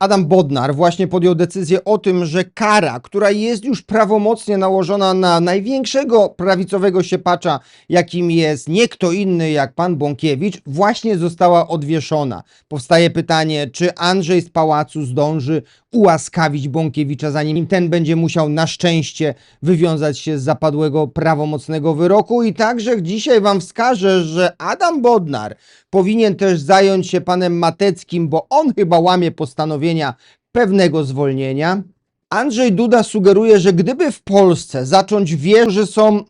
Adam Bodnar właśnie podjął decyzję o tym, że kara, która jest już prawomocnie nałożona na największego prawicowego siepacza, jakim jest nie kto inny jak pan Bąkiewicz, właśnie została odwieszona. Powstaje pytanie, czy Andrzej z pałacu zdąży ułaskawić Bąkiewicza, zanim ten będzie musiał na szczęście wywiązać się z zapadłego prawomocnego wyroku. I także dzisiaj wam wskażę, że Adam Bodnar powinien też zająć się panem Mateckim, bo on chyba łamie postanowienia pewnego zwolnienia. Andrzej Duda sugeruje, że gdyby w Polsce zacząć wierzyć, że są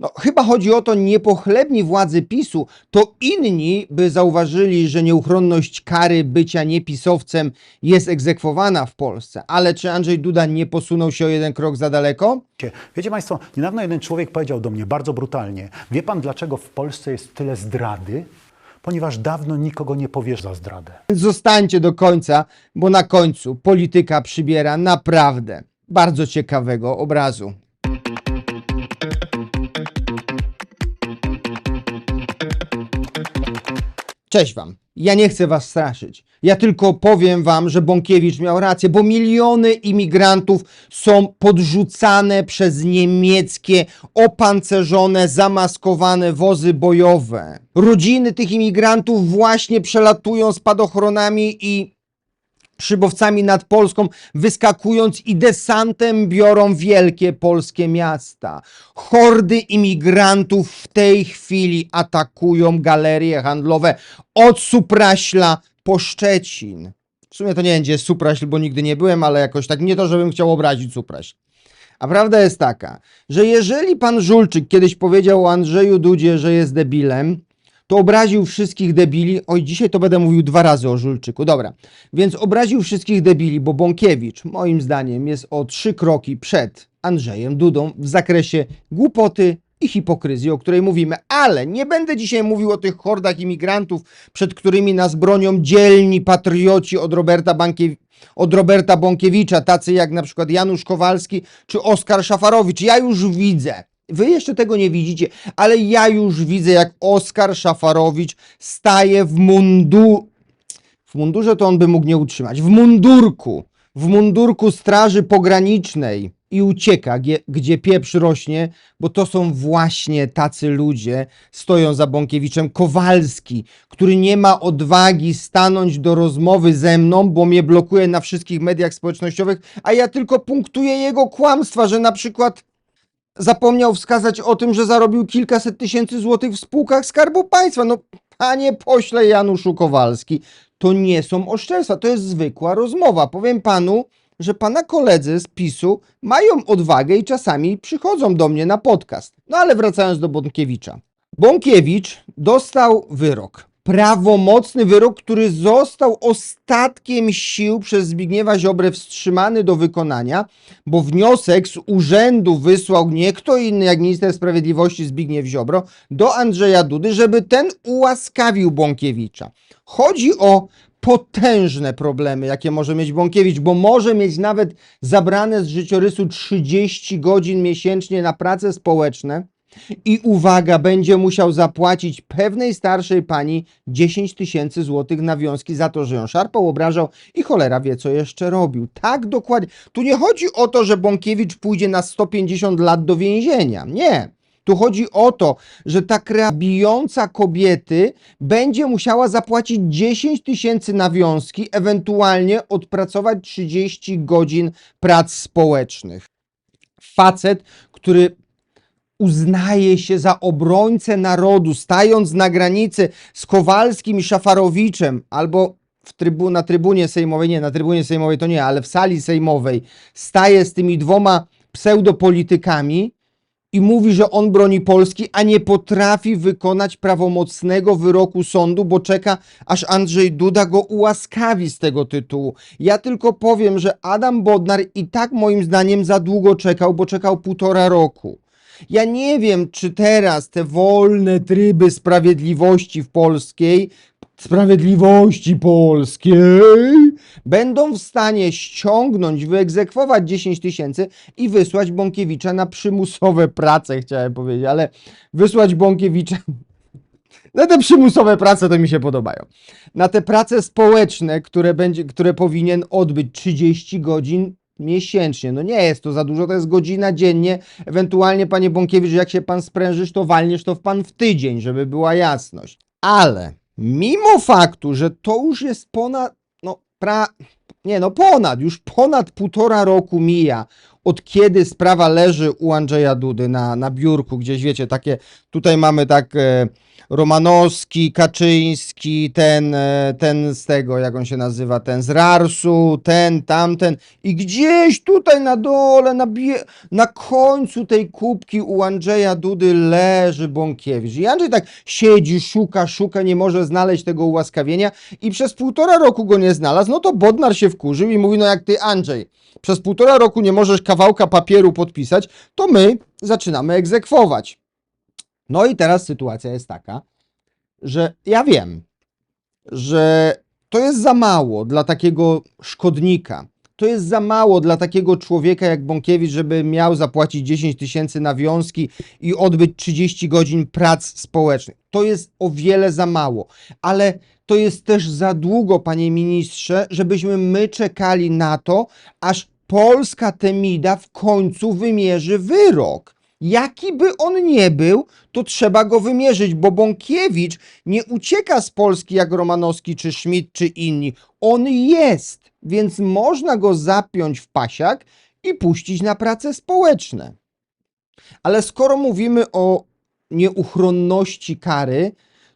no, chyba chodzi o to niepochlebni władzy PiSu, to inni by zauważyli, że nieuchronność kary bycia niepisowcem jest egzekwowana w Polsce. Ale czy Andrzej Duda nie posunął się o jeden krok za daleko? Wiecie Państwo, niedawno jeden człowiek powiedział do mnie bardzo brutalnie: Wie Pan, dlaczego w Polsce jest tyle zdrady? Ponieważ dawno nikogo nie powiesz za zdradę. Zostańcie do końca, bo na końcu polityka przybiera naprawdę bardzo ciekawego obrazu. Cześć wam. Ja nie chcę was straszyć. Ja tylko powiem wam, że Bąkiewicz miał rację, bo miliony imigrantów są podrzucane przez niemieckie, opancerzone, zamaskowane wozy bojowe. Rodziny tych imigrantów właśnie przelatują spadochronami i szybowcami nad Polską, wyskakując i desantem biorą wielkie polskie miasta. Hordy imigrantów w tej chwili atakują galerie handlowe od Supraśla po Szczecin. W sumie to nie będzie Supraśl, bo nigdy nie byłem, ale jakoś tak nie to, żebym chciał obrazić Supraśl. A prawda jest taka, że jeżeli pan Żulczyk kiedyś powiedział o Andrzeju Dudzie, że jest debilem, to obraził wszystkich debili. Oj, dzisiaj to będę mówił dwa razy o Żulczyku. Dobra, więc obraził wszystkich debili, bo Bąkiewicz, moim zdaniem, jest o trzy kroki przed Andrzejem Dudą w zakresie głupoty i hipokryzji, o której mówimy. Ale nie będę dzisiaj mówił o tych hordach imigrantów, przed którymi nas bronią dzielni patrioci od Roberta Bankie... Od Roberta Bąkiewicza, tacy jak na przykład Janusz Kowalski czy Oskar Szafarowicz. Ja już widzę, Wy jeszcze tego nie widzicie, ale ja już widzę, jak Oskar Szafarowicz staje w mundu... W mundurze to on by mógł nie utrzymać. W mundurku. W mundurku Straży Pogranicznej. I ucieka, gie- gdzie pieprz rośnie, bo to są właśnie tacy ludzie, stoją za Bąkiewiczem. Kowalski, który nie ma odwagi stanąć do rozmowy ze mną, bo mnie blokuje na wszystkich mediach społecznościowych, a ja tylko punktuję jego kłamstwa, że na przykład zapomniał wskazać o tym, że zarobił kilkaset tysięcy złotych w spółkach Skarbu Państwa. No, panie pośle Januszu Kowalski, to nie są oszczerstwa, to jest zwykła rozmowa. Powiem panu, że pana koledzy z PiSu mają odwagę i czasami przychodzą do mnie na podcast. No ale wracając do Bąkiewicza. Bąkiewicz dostał wyrok. Prawomocny wyrok, który został ostatkiem sił przez Zbigniewa Ziobrę wstrzymany do wykonania, bo wniosek z urzędu wysłał nie kto inny jak minister sprawiedliwości Zbigniew Ziobro do Andrzeja Dudy, żeby ten ułaskawił Bąkiewicza. Chodzi o potężne problemy, jakie może mieć Bąkiewicz, bo może mieć nawet zabrane z życiorysu 30 godzin miesięcznie na prace społeczne i uwaga, będzie musiał zapłacić pewnej starszej pani 10 tysięcy złotych nawiązki za to, że ją szarpał, obrażał i cholera wie, co jeszcze robił. Tak dokładnie. Tu nie chodzi o to, że Bąkiewicz pójdzie na 150 lat do więzienia. Nie. Tu chodzi o to, że ta krea bijąca kobiety będzie musiała zapłacić 10 tysięcy nawiązki, ewentualnie odpracować 30 godzin prac społecznych. Facet, który uznaje się za obrońcę narodu, stając na granicy z Kowalskim i Szafarowiczem, albo w trybu, na trybunie sejmowej, nie, na trybunie sejmowej to nie, ale w sali sejmowej, staje z tymi dwoma pseudopolitykami i mówi, że on broni Polski, a nie potrafi wykonać prawomocnego wyroku sądu, bo czeka, aż Andrzej Duda go ułaskawi z tego tytułu. Ja tylko powiem, że Adam Bodnar i tak moim zdaniem za długo czekał, bo czekał półtora roku. Ja nie wiem, czy teraz te wolne tryby sprawiedliwości w polskiej, sprawiedliwości polskiej, będą w stanie ściągnąć, wyegzekwować 10 tysięcy i wysłać Bąkiewicza na przymusowe prace, chciałem powiedzieć, ale wysłać Bąkiewicza Na te przymusowe prace to mi się podobają. Na te prace społeczne, które, będzie, które powinien odbyć 30 godzin miesięcznie. No nie jest to za dużo, to jest godzina dziennie. Ewentualnie, panie Bąkiewicz, jak się pan sprężysz, to walniesz to w pan w tydzień, żeby była jasność. Ale mimo faktu, że to już jest ponad, no pra, nie no ponad, już ponad półtora roku mija, od kiedy sprawa leży u Andrzeja Dudy na, na biurku, gdzieś wiecie, takie, tutaj mamy tak e, Romanowski, Kaczyński, ten, e, ten z tego, jak on się nazywa, ten z Rarsu, ten, tamten i gdzieś tutaj na dole, na, bie, na końcu tej kubki u Andrzeja Dudy leży Bąkiewicz. I Andrzej tak siedzi, szuka, szuka, nie może znaleźć tego ułaskawienia i przez półtora roku go nie znalazł, no to Bodnar się wkurzył i mówi, no jak ty Andrzej, przez półtora roku nie możesz kawałka papieru podpisać, to my zaczynamy egzekwować. No i teraz sytuacja jest taka, że ja wiem, że to jest za mało dla takiego szkodnika. To jest za mało dla takiego człowieka jak Bąkiewicz, żeby miał zapłacić 10 tysięcy na wiązki i odbyć 30 godzin prac społecznych. To jest o wiele za mało, ale to jest też za długo, panie ministrze, żebyśmy my czekali na to, aż polska Temida w końcu wymierzy wyrok. Jaki by on nie był, to trzeba go wymierzyć, bo Bąkiewicz nie ucieka z Polski jak Romanowski, czy Schmidt, czy inni. On jest, więc można go zapiąć w pasiak i puścić na prace społeczne. Ale skoro mówimy o nieuchronności kary,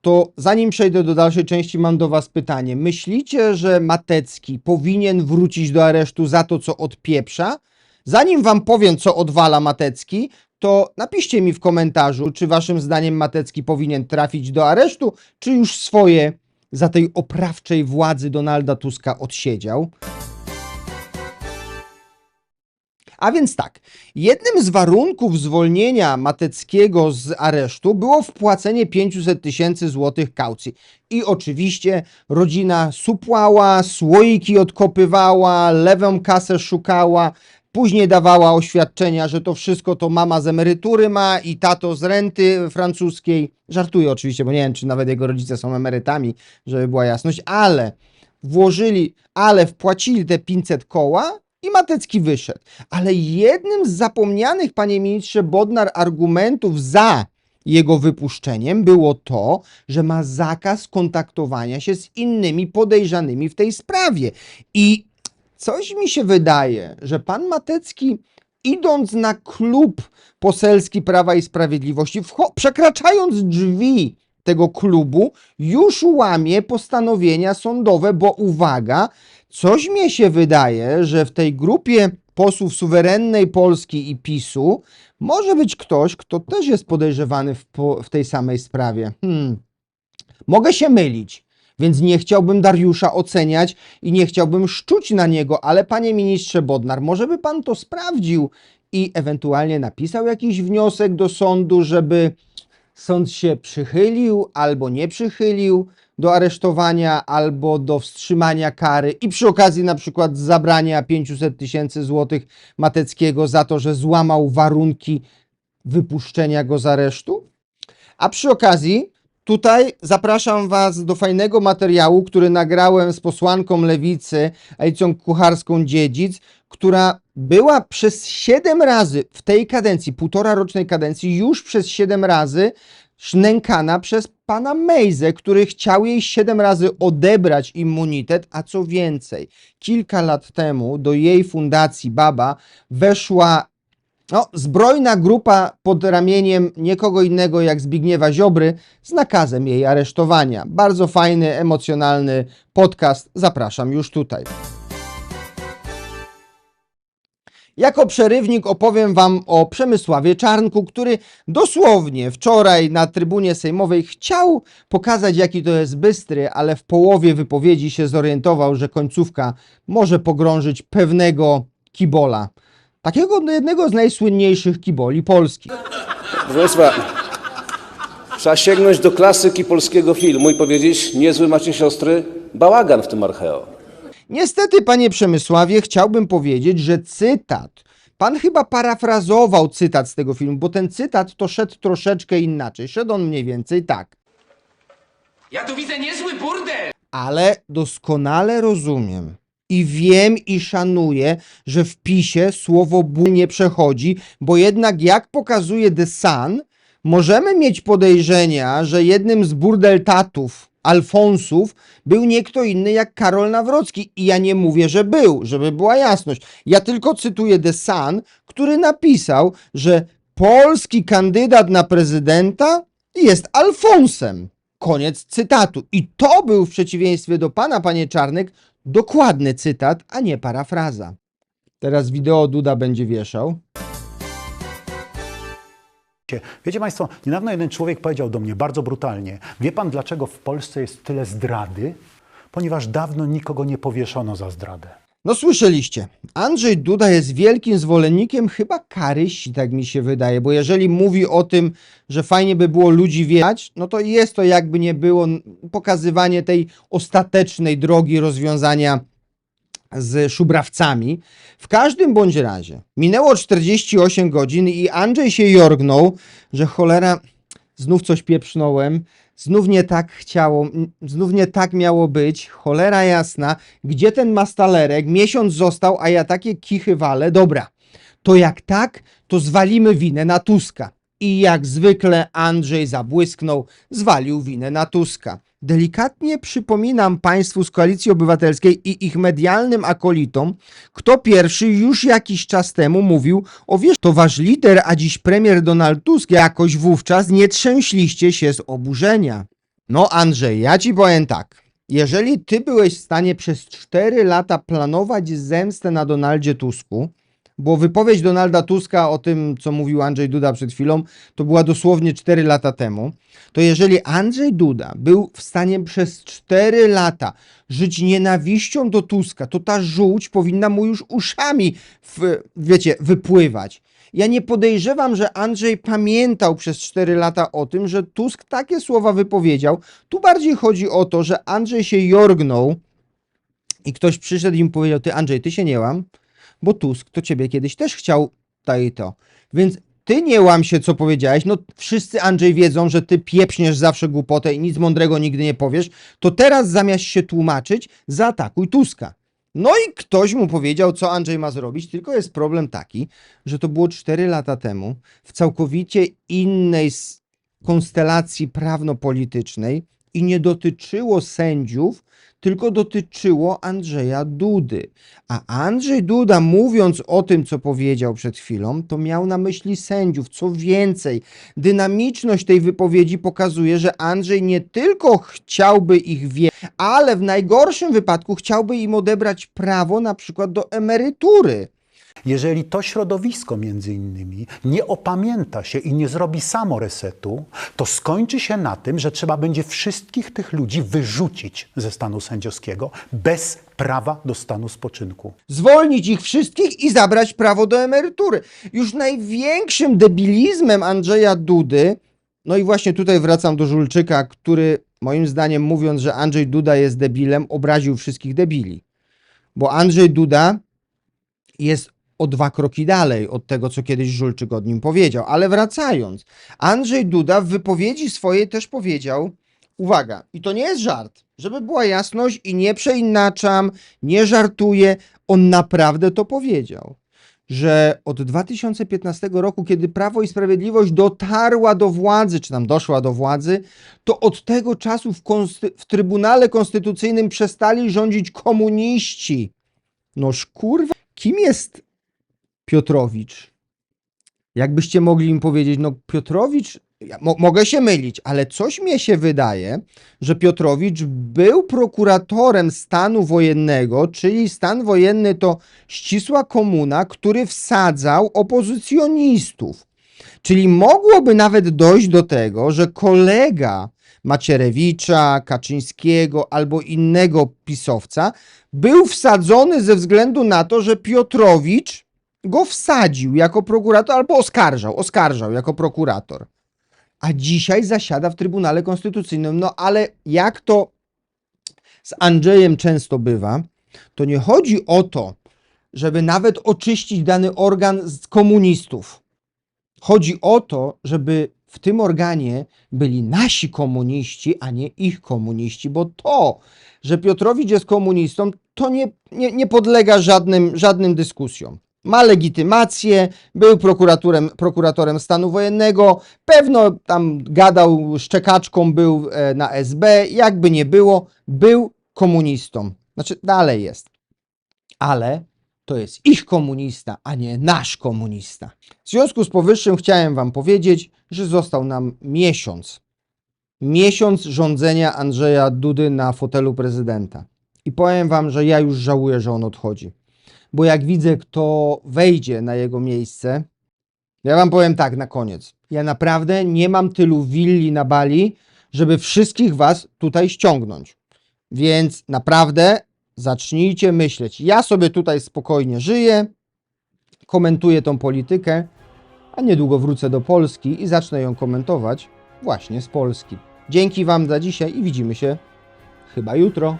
to zanim przejdę do dalszej części, mam do Was pytanie. Myślicie, że Matecki powinien wrócić do aresztu za to, co odpieprza? Zanim Wam powiem, co odwala Matecki, to napiszcie mi w komentarzu, czy Waszym zdaniem Matecki powinien trafić do aresztu, czy już swoje za tej oprawczej władzy Donalda Tuska odsiedział. A więc tak, jednym z warunków zwolnienia Mateckiego z aresztu było wpłacenie 500 tysięcy złotych kaucji. I oczywiście rodzina supłała, słoiki odkopywała, lewą kasę szukała, później dawała oświadczenia, że to wszystko to mama z emerytury ma i tato z renty francuskiej. Żartuję oczywiście, bo nie wiem, czy nawet jego rodzice są emerytami, żeby była jasność, ale włożyli, ale wpłacili te 500 koła i Matecki wyszedł. Ale jednym z zapomnianych, panie ministrze Bodnar, argumentów za jego wypuszczeniem było to, że ma zakaz kontaktowania się z innymi podejrzanymi w tej sprawie. I coś mi się wydaje, że pan Matecki, idąc na klub poselski Prawa i Sprawiedliwości, przekraczając drzwi tego klubu, już łamie postanowienia sądowe, bo uwaga, coś mi się wydaje, że w tej grupie posłów suwerennej Polski i PiSu może być ktoś, kto też jest podejrzewany w, w tej samej sprawie. Hmm. Mogę się mylić, więc nie chciałbym Dariusza oceniać i nie chciałbym szczuć na niego, ale panie ministrze Bodnar, może by pan to sprawdził i ewentualnie napisał jakiś wniosek do sądu, żeby sąd się przychylił albo nie przychylił do aresztowania albo do wstrzymania kary i przy okazji na przykład zabrania 500 tysięcy złotych Mateckiego za to, że złamał warunki wypuszczenia go z aresztu? A przy okazji tutaj zapraszam Was do fajnego materiału, który nagrałem z posłanką Lewicy, Alicją Kucharską-Dziedzic, która była przez 7 razy w tej kadencji, półtora rocznej kadencji, już przez 7 razy nękana przez pana Mejzę, który chciał jej 7 razy odebrać immunitet, a co więcej, kilka lat temu do jej fundacji Baba weszła no, zbrojna grupa pod ramieniem nikogo innego jak Zbigniewa Ziobry z nakazem jej aresztowania. Bardzo fajny, emocjonalny podcast. Zapraszam już tutaj. Jako przerywnik opowiem Wam o Przemysławie Czarnku, który dosłownie wczoraj na trybunie sejmowej chciał pokazać, jaki to jest bystry, ale w połowie wypowiedzi się zorientował, że końcówka może pogrążyć pewnego kibola. Takiego jednego z najsłynniejszych kiboli Polski. Proszę Państwa, trzeba sięgnąć do klasyki polskiego filmu i powiedzieć, niezły macie siostry, bałagan w tym archeo. Niestety, panie Przemysławie, chciałbym powiedzieć, że cytat. Pan chyba parafrazował cytat z tego filmu, bo ten cytat to szedł troszeczkę inaczej. Szedł on mniej więcej tak. Ja tu widzę niezły burdel! ale doskonale rozumiem i wiem i szanuję, że w PiSie słowo ból nie przechodzi, bo jednak jak pokazuje The Sun, możemy mieć podejrzenia, że jednym z burdeltatów, Alfonsów, był nie kto inny jak Karol Nawrocki. I ja nie mówię, że był, żeby była jasność. Ja tylko cytuję The Sun, który napisał, że polski kandydat na prezydenta jest Alfonsem. Koniec cytatu. I to był w przeciwieństwie do pana, panie Czarnek, dokładny cytat, a nie parafraza. Teraz wideo Duda będzie wieszał. Wiecie Państwo, niedawno jeden człowiek powiedział do mnie bardzo brutalnie: Wie Pan, dlaczego w Polsce jest tyle zdrady? Ponieważ dawno nikogo nie powieszono za zdradę. No słyszeliście, Andrzej Duda jest wielkim zwolennikiem chyba Karysi, tak mi się wydaje, bo jeżeli mówi o tym, że fajnie by było ludzi wiedzieć, no to jest to jakby nie było pokazywanie tej ostatecznej drogi rozwiązania z szubrawcami. W każdym bądź razie minęło 48 godzin i Andrzej się jorgnął, że cholera, znów coś pieprznąłem, znów nie tak chciało, znów nie tak miało być, cholera jasna, gdzie ten mastalerek, miesiąc został, a ja takie kichy walę, dobra, to jak tak, to zwalimy winę na Tuska. I jak zwykle Andrzej zabłysknął, zwalił winę na Tuska. Delikatnie przypominam Państwu z Koalicji Obywatelskiej i ich medialnym akolitom, kto pierwszy już jakiś czas temu mówił o wiesz, to wasz lider, a dziś premier Donald Tusk, jakoś wówczas nie trzęśliście się z oburzenia. No Andrzej, ja ci powiem tak. Jeżeli ty byłeś w stanie przez 4 lata planować zemstę na Donaldzie Tusku, bo wypowiedź Donalda Tuska o tym, co mówił Andrzej Duda przed chwilą, to była dosłownie 4 lata temu, to jeżeli Andrzej Duda był w stanie przez 4 lata żyć nienawiścią do Tuska, to ta żółć powinna mu już uszami, w, wiecie, wypływać. Ja nie podejrzewam, że Andrzej pamiętał przez 4 lata o tym, że Tusk takie słowa wypowiedział. Tu bardziej chodzi o to, że Andrzej się jorgnął i ktoś przyszedł i mu powiedział: Ty, Andrzej, ty się nie łam, bo Tusk to ciebie kiedyś też chciał to i to. Więc ty nie łam się, co powiedziałeś. No, wszyscy, Andrzej, wiedzą, że ty pieprzniesz zawsze głupotę i nic mądrego nigdy nie powiesz. To teraz zamiast się tłumaczyć, zaatakuj Tuska. No i ktoś mu powiedział, co Andrzej ma zrobić, tylko jest problem taki, że to było 4 lata temu, w całkowicie innej konstelacji prawno-politycznej i nie dotyczyło sędziów, tylko dotyczyło Andrzeja Dudy. A Andrzej Duda, mówiąc o tym, co powiedział przed chwilą, to miał na myśli sędziów. Co więcej, dynamiczność tej wypowiedzi pokazuje, że Andrzej nie tylko chciałby ich wiedzieć, ale w najgorszym wypadku chciałby im odebrać prawo na przykład do emerytury. Jeżeli to środowisko między innymi nie opamięta się i nie zrobi samo resetu, to skończy się na tym, że trzeba będzie wszystkich tych ludzi wyrzucić ze stanu sędziowskiego bez prawa do stanu spoczynku. zwolnić ich wszystkich i zabrać prawo do emerytury. Już największym debilizmem Andrzeja Dudy, no i właśnie tutaj wracam do Żulczyka, który moim zdaniem mówiąc, że Andrzej Duda jest debilem, obraził wszystkich debili. Bo Andrzej Duda jest o dwa kroki dalej od tego, co kiedyś Żulczyk od nim powiedział. Ale wracając, Andrzej Duda w wypowiedzi swojej też powiedział, uwaga, i to nie jest żart, żeby była jasność i nie przeinaczam, nie żartuję, on naprawdę to powiedział, że od 2015 roku, kiedy Prawo i Sprawiedliwość dotarła do władzy, czy tam doszła do władzy, to od tego czasu w, konsty- w Trybunale Konstytucyjnym przestali rządzić komuniści. Noż kurwa, kim jest Piotrowicz? Jakbyście mogli im powiedzieć, no Piotrowicz, ja mo- mogę się mylić, ale coś mnie się wydaje, że Piotrowicz był prokuratorem stanu wojennego, czyli stan wojenny to ścisła komuna, który wsadzał opozycjonistów. Czyli mogłoby nawet dojść do tego, że kolega Macierewicza, Kaczyńskiego albo innego pisowca był wsadzony ze względu na to, że Piotrowicz go wsadził jako prokurator albo oskarżał, oskarżał jako prokurator. A dzisiaj zasiada w Trybunale Konstytucyjnym. No ale jak to z Andrzejem często bywa, to nie chodzi o to, żeby nawet oczyścić dany organ z komunistów. Chodzi o to, żeby w tym organie byli nasi komuniści, a nie ich komuniści, bo to, że Piotrowicz jest komunistą, to nie, nie, nie podlega żadnym, żadnym dyskusjom. Ma legitymację, był prokuratorem, prokuratorem stanu wojennego, pewno tam gadał szczekaczką, był e, na SB, jakby nie było, był komunistą. Znaczy, dalej jest. Ale to jest ich komunista, a nie nasz komunista. W związku z powyższym chciałem Wam powiedzieć, że został nam miesiąc. Miesiąc rządzenia Andrzeja Dudy na fotelu prezydenta. I powiem Wam, że ja już żałuję, że on odchodzi. Bo jak widzę, kto wejdzie na jego miejsce, ja Wam powiem tak na koniec. Ja naprawdę nie mam tylu willi na Bali, żeby wszystkich Was tutaj ściągnąć. Więc naprawdę zacznijcie myśleć. Ja sobie tutaj spokojnie żyję, komentuję tą politykę, a niedługo wrócę do Polski i zacznę ją komentować właśnie z Polski. Dzięki Wam za dzisiaj i widzimy się chyba jutro.